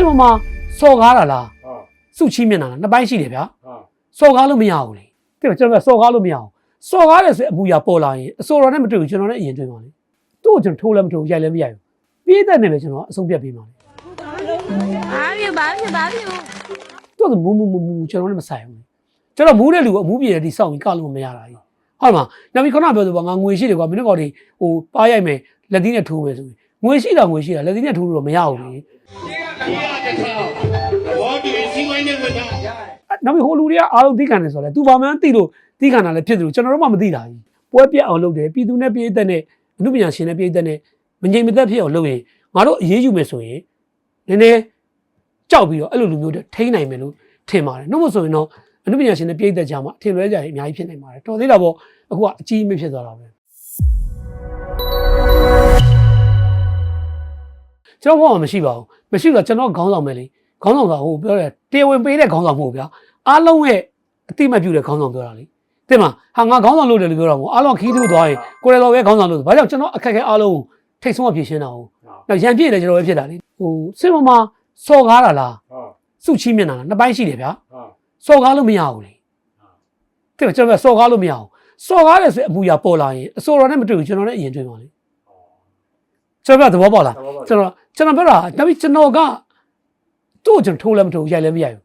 င်မမှာစော်ကားတာလားဟာစုချီးမြင်တာလားနှစ်ပိုင်းရှိတယ်ဗျာဟာစော်ကားလို့မရဘူးလေတဲ့ကျွန်တော်ကစော်ကားလို့မရဘူးစော်ကားတယ်ဆိုရင်အပူရပေါ်လာရင်အစော်တော်နဲ့မတွေ့ဘူးကျွန်တော်လည်းအရင်တွေ့ပါလေသူ့ကိုကျွန်တော်ထိုးလည်းမထိုးရိုက်လည်းမရိုက်ဘူးပြေးတဲ့နဲ့ပဲကျွန်တော်အဆုံးဖြတ်ပေးပါလေဘာဖြစ်ဘာဖြစ်ဘာဖြစ်သူ့ကမူးမူးမူးမူးကျွန်တော်လည်းမဆိုင်ဘူးကျွန်တော်မူးတဲ့လူကအမူးပြေတဲ့ဒီစောင့်ရင်ကလို့မရတာကြီးဟုတ်မှာနောက်ပြီးခုနပြောသလိုပါငါငွေရှိတယ်ကွာမင်းတို့ကောင်တွေဟိုပါရိုက်မယ်လက်သီးနဲ့ထိုးမယ်ဆိုပြီးငွေရှိတာငွေရှိတာလက်သီးနဲ့ထိုးလို့တော့မရဘူးလေဘောဒီစီဝိုင်း နေမှာနောက်ပြီးဟိုလူတွေကအားလုံးသိခံတယ်ဆိုတော့လေ तू ဘာမှန်းသိလို့သိခံတာလည်းဖြစ်တယ်လို့ကျွန်တော်တို့မှမသိတာကြီးပွဲပြက်အောင်လုပ်တယ်ပြည်သူနဲ့ပြည်သက်နဲ့အမှုပညာရှင်နဲ့ပြည်သက်နဲ့မငြိမ်မသက်ဖြစ်အောင်လုပ်ရင်ငါတို့အေးအေးယူမယ်ဆိုရင်နည်းနည်းကြောက်ပြီးတော့အဲ့လိုလူမျိုးတွေထိန်းနိုင်မယ်လို့ထင်ပါတယ်နှုတ်မဆိုရင်တော့အမှုပညာရှင်နဲ့ပြည်သက်ကြမှာအထင်လွဲကြရင်အများကြီးဖြစ်နိုင်ပါတယ်တော်သေးတာပေါ့အခုကအကြီးအမြင့်ဖြစ်သွားတာပဲ ကျွန်တော်ဘာမှမရှိပါဘူးမရှိတော့ကျွန်တော်ခေါင်းဆောင်ပဲလေခေါင်းဆောင်ဆိုဟိုပြောတယ်တရားဝင်ပေးတဲ့ခေါင်းဆောင်မဟုတ်ဗျာအားလုံးရဲ့အတိမတ်ပြုတဲ့ခေါင်းဆောင်ပြောတာလေတဲ့မှာဟာငါခေါင်းဆောင်လုပ်တယ်လို့ပြောတာမဟုတ်အားလုံးခီးတူးသွားရင်ကိုယ်လည်းတော့ပဲခေါင်းဆောင်လုပ်တယ်ဘာကြောင့်ကျွန်တော်အခက်အခဲအားလုံးကိုထိတ်ဆုံးအဖြစ်ရှင်းတာဟုတ်နောက်ရန်ပြည့်တယ်ကျွန်တော်ပဲဖြစ်တာလေဟိုစင်မမှာစော်ကားတာလားဟာစုချီးမြင်တာလားနှစ်ပိုင်းရှိတယ်ဗျာဟာစော်ကားလို့မရဘူးလေတဲ့ကျွန်တော်ကစော်ကားလို့မရဘူးစော်ကားတယ်ဆိုရင်အပူရပေါ်လာရင်အစော်တော်နဲ့မတွေ့ဘူးကျွန်တော်လည်းအရင်တွေ့ပါလေ ကျွန်တော်ကသဘောပေါက်လားကျွန်တော်ကျွန်တော်ပြောတာဒါပေမဲ့ကျွန်တော်ကသူ့ကိုကျွန်တော်ထိုးလည်းမထိုးရိုက်လည်းမရိုက်ဘူး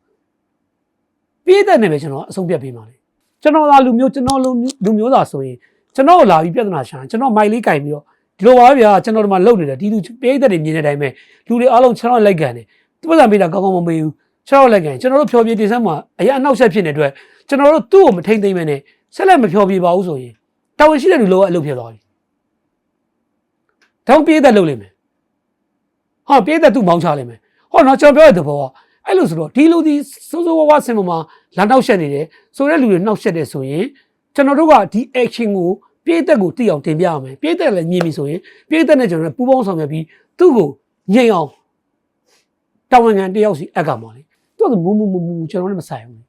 ပြေးတဲ့နဲ့ပဲကျွန်တော်အဆုံးဖြတ်ပေးပါလေကျွန်တော်သာလူမျိုးကျွန်တော်လူလူမျိုးသာဆိုရင်ကျွန်တော်ကိုလာပြီးပြဿနာရှာကျွန်တော်မိုက်လေးကင်ပြီးတော့ဒီလိုပါပဲဗျာကျွန်တော်ဒီမှာလုံနေတယ်ဒီလူပြေးတဲ့တွေမြင်တဲ့အတိုင်းပဲလူတွေအားလုံးကျွန်တော်လိုက်ကန်တယ်သူပတ်စံပေးတာကောင်းကောင်းမမေးဘူးကျွန်တော်လိုက်ကန်ကျွန်တော်တို့ဖြောပြေးတင်ဆက်မှာအရင်အနောက်ဆက်ဖြစ်နေတဲ့အတွက်ကျွန်တော်တို့သူ့ကိုမထိမ့်သိမ့်မဲနဲ့ဆက်လက်မဖြောပြေးပါဘူးဆိုရင်တာဝန်ရှိတဲ့လူလောကအလုပ်ဖြစ်သွားပြီ တောင်းပြေးတဲ့လုပ်လိမ့်မယ်ဟာပြေးတဲ့သူ့မောင်းချလိုက်မယ်ဟောနော်ကျွန်တော်ပြောတဲ့သဘောကအဲ့လိုဆိုတော့ဒီလူဒီစိုးစိုးဝါးဝါးစင်မမှာလမ်းနောက်ရှက်နေတယ်ဆိုတဲ့လူတွေနောက်ရှက်တယ်ဆိုရင်ကျွန်တော်တို့ကဒီ action ကိုပြေးသက်ကိုတိအောင်တင်ပြရမယ်ပြေးသက်လည်းညင်ပြီဆိုရင်ပြေးသက်နဲ့ကျွန်တော်တို့ပူးပေါင်းဆောင်ရွက်ပြီးသူ့ကိုညင်အောင်တာဝန်ခံတယောက်စီအက်ကမှာလေသူကမူးမူးမူးမူးကျွန်တော်လည်းမဆိုင်ဘူး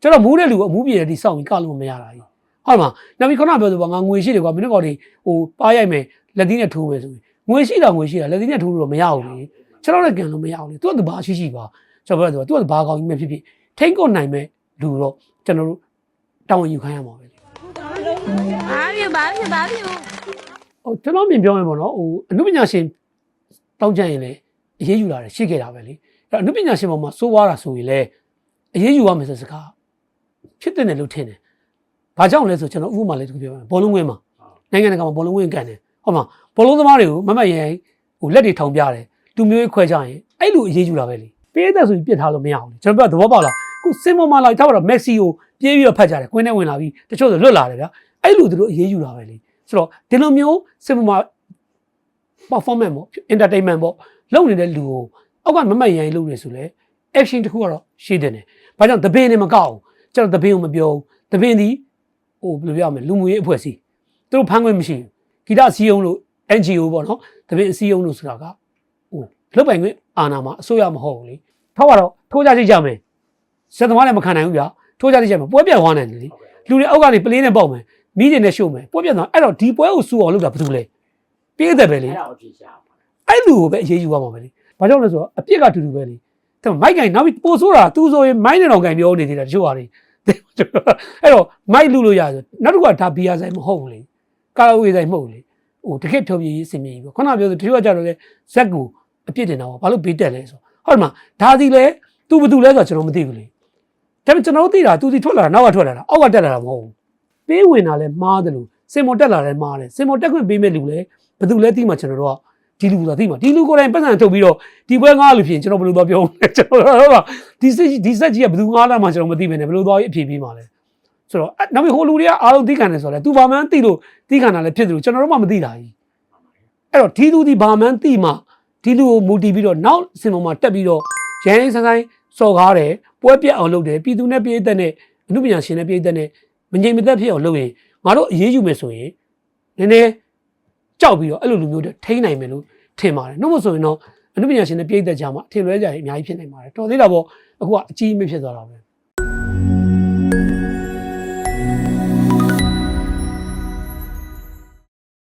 ကျွန်တော်မူးတဲ့လူကအမူးပြေတဲ့ဒီစောင့်ပြီးကလို့မရတာကြီးဟုတ်မှာနောက်ပြီးခုနပြောသလိုပါငါငွေရှိတယ်ကွာမင်းတို့ကောင်တွေဟိုပါရိုက်မယ် လက်သီးနဲ့ထိုးမယ်ဆိုပြီးငွေရှိတာငွေရှိတာလက်သီးနဲ့ထိုးလို့တော့မရဘူးလေကျွန်တော်လည်းကန်လို့မရအောင်လေသူကဘာရှိရှိပါကျွန်တော်ပြောတယ်သူကဘာကောင်းကြီးပဲဖြစ်ဖြစ်ထိန်းကုန်နိုင်မဲ့လူတော့ကျွန်တော်တို့တောင်းယူခိုင်းရမှာပဲလေဘာဖြစ်ဘာဖြစ်ဘာဖြစ်ဟိုကျွန်တော်မြင်ပြောရင်ပေါ့နော်ဟိုအနုပညာရှင်တောင်းကြရင်လေအရေးယူလာတယ်ရှိခဲ့တာပဲလေအဲ့တော့အနုပညာရှင်ပေါ်မှာစိုးဝါတာဆိုရင်လေအရေးယူရမယ်ဆိုစကားဖြစ်တဲ့လို့ထင်တယ်ဘာကြောင့်လဲဆိုကျွန်တော်ဥပမာလေးတစ်ခုပြောပြမယ်ဘောလုံးဝင်းမှာနိုင်ငံတကာမှာဘောလုံးဝင်းကန်တယ် ဟုတ်မှာဘောလုံးသမားတွေကိုမမတ်ရင်ဟိုလက်တွေထောင်ပြတယ်လူမျိုးရေးခွဲကြရင်အဲ့လိုအရေးယူတာပဲလေပေးတဲ့ဆိုပြီးပြစ်ထားလို့မရအောင်လေကျွန်တော်ပြောသဘောပေါက်လားခုစင်မမလာထားတော့မက်ဆီကိုပြေးပြီးတော့ဖတ်ကြတယ်ကွင်းထဲဝင်လာပြီးတချို့ဆိုလွတ်လာတယ်ဗျာအဲ့လိုသူတို့အရေးယူတာပဲလေဆိုတော့ဒီလိုမျိုးစင်မမ performance ပေါ့ entertainment ပေါ့လုပ်နေတဲ့လူကိုအောက်ကမမတ်ရရင်လုပ်နေဆိုလဲ action တစ်ခုကတော့ရှိတယ်နေဘာကြောင့်တပင်းနေမကောက်ဘူးကျွန်တော်တပင်းကိုမပြောဘူးတပင်းဒီဟိုဘယ်လိုပြောရမလဲလူမှုရေးအဖွဲ့အစည်းသူတို့ဖမ်းခွင့်မရှိဘူး ဂီတစီယုံလို့ NGO ပေါ့နော်တပင်းအစည်းအရုံးလို့ဆိုတာကဟိုလုတ်ပိုင်ခွင့်အာဏာမှာအစိုးရမဟုတ်ဘူးလေထောက်ကတော့ထိုးကြကြည့်ကြမယ်စက်သမားလည်းမခံနိုင်ဘူးဗျာထိုးကြကြည့်ကြမယ်ပွဲပြတ်သွားနိုင်တယ်လေလူတွေအောက်ကနေပလင်းနဲ့ပေါက်မယ်မီးတွေနဲ့ရှို့မယ်ပွဲပြတ်သွားအဲ့တော့ဒီပွဲကိုစူအောင်လုပ်တာဘာလို့လဲပြေးတယ်ပဲလေအဲ့ဒါအဖြစ်ရှာအဲ့လူကိုပဲအေးအေးယူရမှာပဲလေဘာကြောင့်လဲဆိုတော့အပြစ်ကတူတူပဲလေတဲ့မိုက်ကင်နောက်ပြီးပို့ဆိုးတာသူဆိုရင်မိုင်းနဲ့တော့ကင်ပြောနေသေးတာတချို့ဟာတွေအဲ့တော့မိုက်လူလို့ရဆိုနောက်တစ်ခုကဒါဘီယာဆိုင်မဟုတ်ဘူးလေ ကာရာအိုကေဆိုင်မဟုတ်ဘူးလေဟိုတကယ်ဖြောပြရေးစင်မြေကြီးပေါ့ခုနပြောဆိုတချို့ကကြတော့လေဇက်ကူအပြစ်တင်တာပေါ့ဘာလို့ဘေးတက်လဲဆိုဟုတ်မှာဒါစီလေသူဘယ်သူလဲဆိုတော့ကျွန်တော်မသိဘူးလေဒါပေမဲ့ကျွန်တော်တို့သိတာသူစီထွက်လာတာနောက်ကထွက်လာတာအောက်ကတက်လာတာမဟုတ်ဘူးပေးဝင်တာလဲမားတယ်လို့စင်မတက်လာလဲမားတယ်စင်မတက်ခွင့်ပေးမဲ့လူလဲဘယ်သူလဲသိမှကျွန်တော်တို့ကဒီလူကသိမှာဒီလူကိုယ်တိုင်ပတ်စံထုတ်ပြီးတော့ဒီပွဲငားလူဖြစ်ရင်ကျွန်တော်ဘယ်လိုသွားပြောမလဲကျွန်တော်တော့ဒီစက်ဒီစက်ကြီးကဘယ်သူငားလာမှကျွန်တော်မသိဘဲနဲ့ဘယ်လိုသွားအဖြေပေးမှာလဲ ဆိုတော့နောက်ပြီးဟိုလူတွေကအားလုံးသိခံတယ်ဆိုတော့လေ तू ဘာမှန်းသိလို့သိခံတာလည်းဖြစ်တယ်လို့ကျွန်တော်တို့မှမသိတာကြီးအဲ့တော့ဒီလူဒီဘာမှန်းသိမှဒီလူကိုမူတည်ပြီးတော့နောက်စင်ပေါ်မှာတက်ပြီးတော့ရန်ရင်းဆိုင်ဆိုင်စော်ကားတယ်ပွဲပြက်အောင်လုပ်တယ်ပြည်သူနဲ့ပြည်သက်နဲ့အမှုပညာရှင်နဲ့ပြည်သက်နဲ့မငြိမ်မသက်ဖြစ်အောင်လုပ်ရင်ငါတို့အရေးယူမယ်ဆိုရင်နည်းနည်းကြောက်ပြီးတော့အဲ့လိုလူမျိုးတွေထိန်းနိုင်မယ်လို့ထင်ပါတယ်နှုတ်မဆိုရင်တော့အနုပညာရှင်နဲ့ပြည်သက်ကြမှာအထင်လွဲကြရင်အများကြီးဖြစ်နိုင်ပါတယ်တော်သေးတာပေါ့အခုကအကြီးအမြင့်ဖြစ်သွားတာပဲ